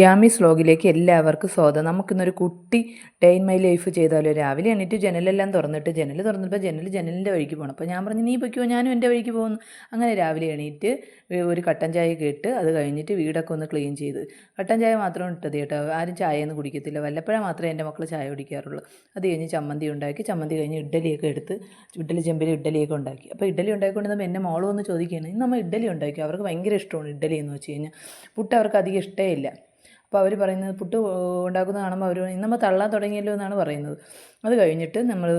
യാമീസ് സ്ലോഗിലേക്ക് എല്ലാവർക്കും സ്വാഗതം. നമുക്കിന്നൊരു കുട്ടി ഡേ ഇൻ മൈ ലൈഫ് ചെയ്താലോ? രാവിലെ എണീറ്റ് ജനലെല്ലാം തുറന്നിട്ട് ജനൽ തുറന്നപ്പോൾ ജനൽ ജനലിന്റെ വഴിക്ക് പോകണം അപ്പോൾ ഞാൻ പറഞ്ഞു നീ പൊയ്ക്കോ ഞാനും എന്റെ വഴിക്ക് പോകുന്നു. അങ്ങനെ രാവിലെ എണീറ്റ് ഒരു കട്ടൻ ചായ കേട്ട് അത് കഴിഞ്ഞിട്ട് വീടൊക്കെ ഒന്ന് ക്ലീൻ ചെയ്ത്. കട്ടൻ ചായ മാത്രം ഇട്ടത് കേട്ടോ. ആരും ചായയൊന്നും കുടിക്കത്തില്ല. വല്ലപ്പോഴാണ് മാത്രമേ എന്റെ മക്കൾ ചായ കുടിക്കാറുള്ളൂ. അത് കഴിഞ്ഞ് ചമ്മന്തി ഉണ്ടാക്കി. ചമ്മന്തി കഴിഞ്ഞ് ഇഡ്ഡലിയൊക്കെ എടുത്ത് ഇഡ്ഡലി ചെമ്പിൽ ഇഡ്ഡലിയൊക്കെ ഉണ്ടാക്കി. അപ്പോൾ ഇഡ്ഡലി ഉണ്ടാക്കിക്കൊണ്ടിരുന്നപ്പോൾ എന്റെ മോൾ വന്ന് ചോദിക്കുകയാണ് ഇന്ന് നമ്മൾ ഇഡ്ഡലി ഉണ്ടാക്കി അവർക്ക് ഭയങ്കര ഇഷ്ടമാണ് ഇഡ്ഡലി എന്ന് വെച്ച് കഴിഞ്ഞാൽ പുട്ട് അവർക്ക് അധികം ഇഷ്ടമേ ഇല്ല. അപ്പോൾ അവർ പറയുന്നത് പുട്ട് ഉണ്ടാക്കുന്നത് കാണുമ്പോൾ അവർ നമ്മൾ തള്ളാൻ തുടങ്ങിയല്ലോ എന്നാണ് പറയുന്നത്. അത് കഴിഞ്ഞിട്ട് നമ്മൾ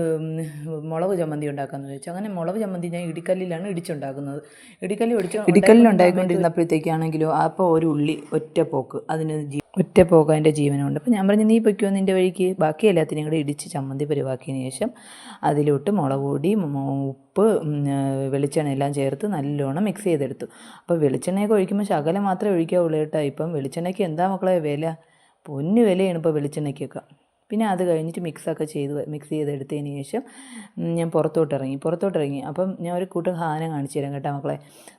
മുളക് ചമ്മന്തി ഉണ്ടാക്കാമെന്ന് ചോദിച്ചു. അങ്ങനെ മുളക് ചമ്മന്തി ഞാൻ ഇടിക്കല്ലിലാണ് ഇടിച്ചുണ്ടാക്കുന്നത്. ഇടിക്കല്ലിൽ ഇടിച്ച് ഇടിക്കല്ലിൽ ഉണ്ടാക്കിക്കൊണ്ടിരുന്നപ്പോഴത്തേക്കാണെങ്കിലും അപ്പോൾ ഒരു ഉള്ളി ഒറ്റ പോക്ക്. അതിന് ഒറ്റ പോകാൻ എന്റെ ജീവനുണ്ട്. അപ്പോൾ ഞാൻ പറഞ്ഞു നീ പൊയ്ക്കോ നിന്റെ വഴിക്ക്. ബാക്കി എല്ലാത്തിനെയും കൂടെ ഇടിച്ച് ചമ്മന്തി പരിവാക്കിയതിന് ശേഷം അതിലോട്ട് മുളക് പൊടി ഉപ്പ് വെളിച്ചെണ്ണ എല്ലാം ചേർത്ത് നല്ലോണം മിക്സ് ചെയ്തെടുത്തു. അപ്പോൾ വെളിച്ചെണ്ണയൊക്കെ ഒഴിക്കുമ്പോൾ ശകലം മാത്രമേ ഒഴിക്കാവുള്ളൂ കേട്ടോ. ഇപ്പം വെളിച്ചെണ്ണയ്ക്ക് എന്താ മക്കളെ വില? പൊന്നു വിലയാണ് ഇപ്പോൾ വെളിച്ചെണ്ണയ്ക്കൊക്കെ. പിന്നെ അത് കഴിഞ്ഞിട്ട് മിക്സൊക്കെ ചെയ്ത് മിക്സ് ചെയ്തെടുത്തതിന് ശേഷം ഞാൻ പുറത്തോട്ട് ഇറങ്ങി പുറത്തോട്ട് ഇറങ്ങി അപ്പം ഞാൻ ഒരു കൂട്ടം സാധനം കാണിച്ചു തരാം കേട്ടോ മക്കളെ.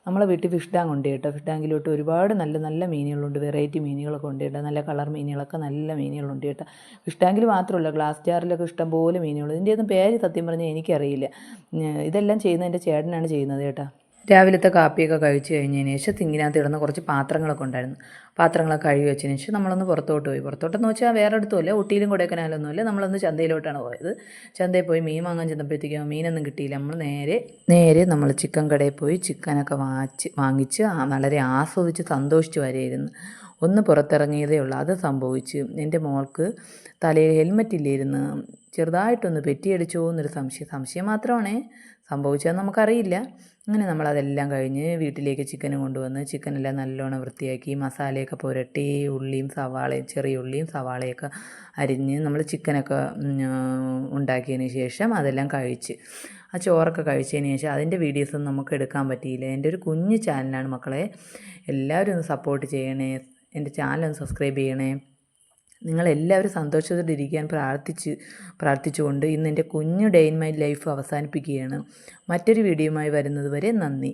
നമ്മളെ വീട്ടിൽ ഫിഷ് ടാങ്ക് ഉണ്ട് കേട്ടോ. ഫിഷ് ടാങ്കിലോട്ട് ഒരുപാട് നല്ല നല്ല മീനുകളുണ്ട്. വെറൈറ്റി മീനുകളൊക്കെ ഉണ്ട് കേട്ടോ. നല്ല കളർ മീനുകളൊക്കെ നല്ല മീനുകളുണ്ട് കേട്ടോ. ഫിഷ് ടാങ്കിൽ മാത്രമല്ല ഗ്ലാസ് ജാറിലൊക്കെ ഇഷ്ടംപോലെ മീനുകൾ. ഇതിന്റെ ഒന്നും പേര് സത്യം പറഞ്ഞാൽ എനിക്കറിയില്ല. ഇതെല്ലാം ചെയ്യുന്നത് എന്റെ ചേട്ടനാണ് ചെയ്യുന്നത് കേട്ടോ. രാവിലത്തെ കാപ്പിയൊക്കെ കഴിച്ച് കഴിഞ്ഞതിന് ശേഷം തിങ്ങിനകത്ത് ഇടുന്ന കുറച്ച് പാത്രങ്ങളൊക്കെ ഉണ്ടായിരുന്നു. പാത്രങ്ങളൊക്കെ കഴുകി വെച്ചതിന് ശേഷം നമ്മളൊന്ന് പുറത്തോട്ട് പോയി. പുറത്തോട്ടെന്ന് വെച്ചാൽ വേറെ അടുത്തുമല്ല. ഊട്ടിയിലും കൊടൈക്കനാലൊന്നുമില്ല നമ്മളൊന്ന് ചന്തയിലോട്ടാണ് പോയത്. ചന്തയിൽ പോയി മീൻ വാങ്ങാൻ ചെന്നപ്പോഴത്തേക്കും മീനൊന്നും കിട്ടിയില്ല. നമ്മൾ നേരെ നേരെ നമ്മൾ ചിക്കൻ കടയിൽ പോയി ചിക്കനൊക്കെ വാങ്ങിച്ച് വാങ്ങിച്ച് വളരെ ആസ്വദിച്ച് സന്തോഷിച്ച് വരെയായിരുന്നു ഒന്ന് പുറത്തിറങ്ങിയതേ ഉള്ളൂ. അത് സംഭവിച്ചു എന്റെ മോൾക്ക് തലയിൽ ഹെൽമെറ്റ് ഇല്ലായിരുന്നു. ചെറുതായിട്ടൊന്ന് പെറ്റിയടിച്ചോ എന്നൊരു സംശയം സംശയം മാത്രമാണേ സംഭവിച്ചതെന്ന് നമുക്കറിയില്ല. അങ്ങനെ നമ്മളതെല്ലാം കഴിഞ്ഞ് വീട്ടിലേക്ക് ചിക്കൻ കൊണ്ടുവന്ന് ചിക്കനെല്ലാം നല്ലോണം വൃത്തിയാക്കി മസാലയൊക്കെ പുരട്ടി ഉള്ളിയും സവാളയും ചെറിയ ഉള്ളിയും സവാളയൊക്കെ അരിഞ്ഞ് നമ്മൾ ചിക്കനൊക്കെ ഉണ്ടാക്കിയതിന് ശേഷം അതെല്ലാം കഴിച്ച് ആ ചോറൊക്കെ കഴിച്ചതിന് ശേഷം അതിന്റെ വീഡിയോസൊന്നും നമുക്ക് എടുക്കാൻ പറ്റിയില്ല. എന്റെ ഒരു കുഞ്ഞു ചാനലാണ് മക്കളെ. എല്ലാവരും ഒന്ന് സപ്പോർട്ട് ചെയ്യണേ. എന്റെ ചാനൽ സബ്സ്ക്രൈബ് ചെയ്യണേ. നിങ്ങളെല്ലാവരും സന്തോഷത്തോടെ ഇരിക്കാൻ പ്രാർത്ഥിച്ച് പ്രാർത്ഥിച്ചുകൊണ്ട് ഇന്ന് എന്റെ കുഞ്ഞു ഡേ ഇൻ മൈ ലൈഫ് അവസാനിപ്പിക്കുകയാണ്. മറ്റൊരു വീഡിയോയുമായി വരുന്നത് വരെ നന്ദി.